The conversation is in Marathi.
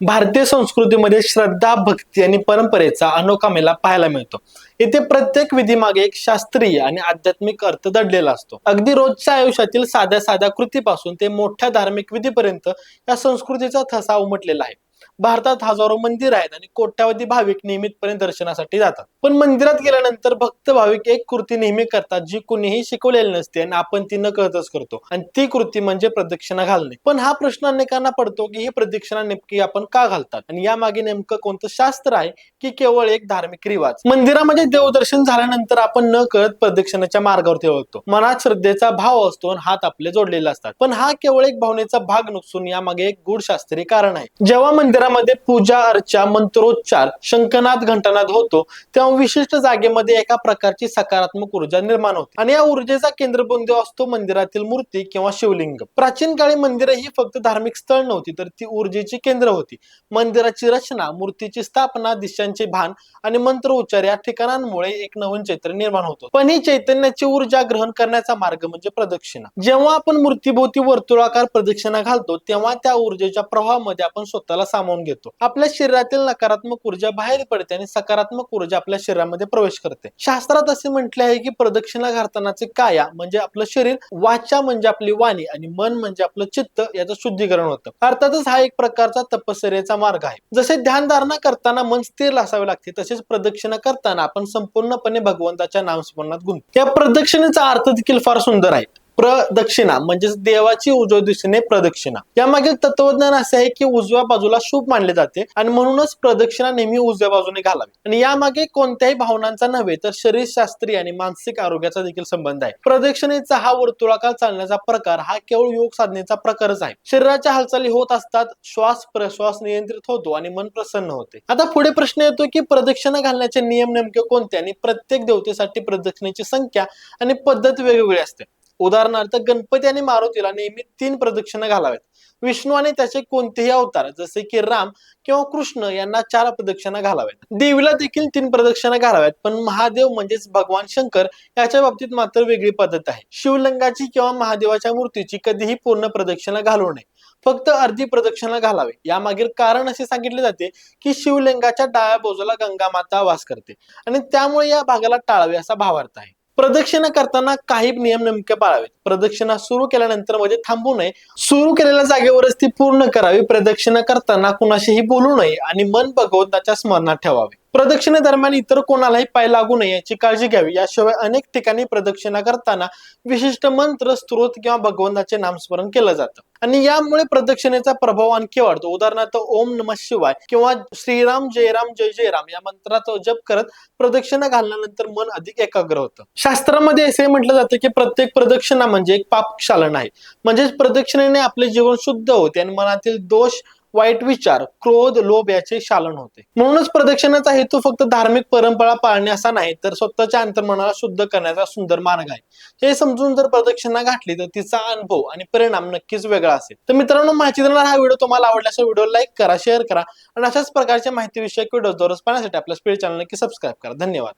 भारतीय संस्कृतीमध्ये श्रद्धा भक्ती आणि परंपरेचा अनोखा मेला पाहायला मिळतो. येथे प्रत्येक विधीमागे एक शास्त्रीय आणि आध्यात्मिक अर्थ दडलेला असतो. अगदी रोजच्या आयुष्यातील साध्या साध्या कृतीपासून ते मोठ्या धार्मिक विधीपर्यंत या संस्कृतीचा ठसा उमटलेला आहे. भारतात हजारो मंदिर आहेत आणि कोट्यावधी भाविक नियमितपणे दर्शनासाठी जातात. पण मंदिरात गेल्यानंतर भक्त भाविक एक कृती नेहमी करतात जी कुणीही शिकवलेली नसते आणि आपण ती न कळतच करतो. आणि ती कृती म्हणजे प्रदक्षिणा घालणे. पण हा प्रश्न अनेकांना पडतो की ही प्रदक्षिणा नेमकी आपण का घालतात? आणि यामागे नेमकं कोणतं शास्त्र आहे की केवळ एक धार्मिक रिवाज? मंदिरामध्ये देवदर्शन झाल्यानंतर आपण न कळत प्रदक्षिणाच्या मार्गावरती वळतो. मनात श्रद्धेचा भाव असतो आणि हात आपले जोडलेले असतात. पण हा केवळ एक भावनेचा भाग नसून यामागे एक गुढ शास्त्रीय कारण आहे. जेव्हा मंदिरामध्ये पूजा अर्चा मंत्रोच्चार शंखनाद घंटानाद होतो. तेव्हा विशिष्ट जागेमध्ये एका प्रकारची सकारात्मक ऊर्जा निर्माण होते. आणि या ऊर्जेचा केंद्रबिंदू असतो मंदिरातील मूर्ती किंवा शिवलिंग. प्राचीन काळी मंदिरे ही फक्त धार्मिक स्थळ नव्हती तर ती ऊर्जेची केंद्र होती. मंदिराची रचना मूर्तीची स्थापना दिशांचे भान आणि मंत्र उच्चार या ठिकाणांमुळे एक नवीन चैतन्य निर्माण होतो. पण ही चैतन्याची ऊर्जा ग्रहण करण्याचा मार्ग म्हणजे प्रदक्षिणा. जेव्हा आपण मूर्तीभोवती वर्तुळाकार प्रदक्षिणा घालतो तेव्हा त्या ऊर्जेच्या प्रवाहामध्ये आपण स्वतःला सामावून घेतो. आपल्या शरीरातील नकारात्मक ऊर्जा बाहेर पडते आणि सकारात्मक ऊर्जा आपल्या शरीरामध्ये प्रवेश करते. शास्त्रात असे म्हटले आहे की प्रदक्षिणा घालतानाचे काया म्हणजे आपलं शरीर वाचा म्हणजे आपली वाणी आणि मन म्हणजे आपलं चित्त याचं शुद्धीकरण होतं. अर्थातच हा एक प्रकारचा तपश्चर्याचा मार्ग आहे. जसे ध्यानधारणा करताना मन स्थिर असावे लागते तसेच प्रदक्षिणा करताना आपण संपूर्णपणे भगवंताच्या नामस्मरणात गुंत या प्रदक्षिणेचा अर्थ देखील फार सुंदर आहे. प्रदक्षिणा म्हणजेच देवाची उजव्या दिशेने प्रदक्षिणा. यामागील तत्वज्ञान असे आहे की उजव्या बाजूला शुभ मानले जाते आणि म्हणूनच प्रदक्षिणा नेहमी उजव्या बाजूने घालावी. आणि यामागे कोणत्याही भावनांचा नव्हे तर शरीरशास्त्रीय आणि मानसिक आरोग्याचा देखील संबंध आहे. प्रदक्षिणेचा हा वर्तुळाकार चालण्याचा प्रकार हा केवळ योग साधनेचा प्रकारच आहे. शरीराच्या हालचाली होत असतात श्वास प्रश्वास नियंत्रित होतो आणि मन प्रसन्न होते. आता पुढे प्रश्न येतो की प्रदक्षिणा घालण्याचे नियम नेमके कोणते आणि प्रत्येक देवतेसाठी प्रदक्षिणेची संख्या आणि पद्धत वेगवेगळी असते. उदाहरणार्थ गणपती आणि मारुतीला नेहमी तीन प्रदक्षिणा घालाव्यात विष्णू आणि त्याचे कोणतेही अवतार जसे की राम किंवा कृष्ण यांना चार प्रदक्षिणा घालाव्यात देवीला देखील तीन प्रदक्षिणा घालाव्यात पण महादेव म्हणजेच भगवान शंकर याच्या बाबतीत मात्र वेगळी पद्धत आहे. शिवलिंगाची किंवा महादेवाच्या मूर्तीची कधीही पूर्ण प्रदक्षिणा घालू नये. फक्त अर्धी प्रदक्षिणा घालावे. यामागील कारण असे सांगितले जाते की शिवलिंगाच्या डाव्या बाजूला गंगा माता वास करते आणि त्यामुळे या भागाला टाळावे असा भावार्थ आहे. प्रदक्षिणा करताना काही नियम नेमके पाळावेत. प्रदक्षिणा सुरू केल्यानंतर म्हणजे थांबू नये. सुरू केलेल्या जागेवरच ती पूर्ण करावी. प्रदक्षिणा करताना कुणाशीही बोलू नये आणि मन भगवंताच्या स्मरणात ठेवावे. प्रदक्षिणेदरम्यान इतर कोणालाही पाय लागू नये याची काळजी घ्यावी. याशिवाय अनेक ठिकाणी प्रदक्षिणा करताना विशिष्ट मंत्र स्त्रोत किंवा भगवंताचे नामस्मरण केलं जातं. आणि यामुळे प्रदक्षिणेचा प्रभाव आणखी वाढतो. उदाहरणार्थ ओम नम शिवाय किंवा श्रीराम जयराम जय जयराम या मंत्राचा जप करत प्रदक्षिणा घालल्यानंतर मन अधिक एकाग्र होतं. शास्त्रामध्ये असे म्हटलं जातं की प्रत्येक प्रदक्षिणा म्हणजे एक पाप आहे म्हणजेच प्रदक्षिणेने आपले जीवन शुद्ध होते आणि मनातील दोष वाईट विचार क्रोध लोभ याचे शालन होते. म्हणूनच प्रदक्षिणाचा हेतू फक्त धार्मिक परंपरा पाळणे असा नाही तर स्वतःच्या अंतर्मनाला शुद्ध करण्याचा सुंदर मार्ग आहे. हे समजून जर प्रदक्षिणा घातली तर तिचा अनुभव आणि परिणाम नक्कीच वेगळा असेल. तर मित्रांनो माहिती देणारा हा व्हिडिओ तुम्हाला आवडल्यास व्हिडिओ लाईक करा शेअर करा आणि अशाच प्रकारच्या माहितीविषयक व्हिडिओ दररोज पाहण्यासाठी आपल्या स्पीड चॅनल नक्की सबस्क्राईब करा. धन्यवाद.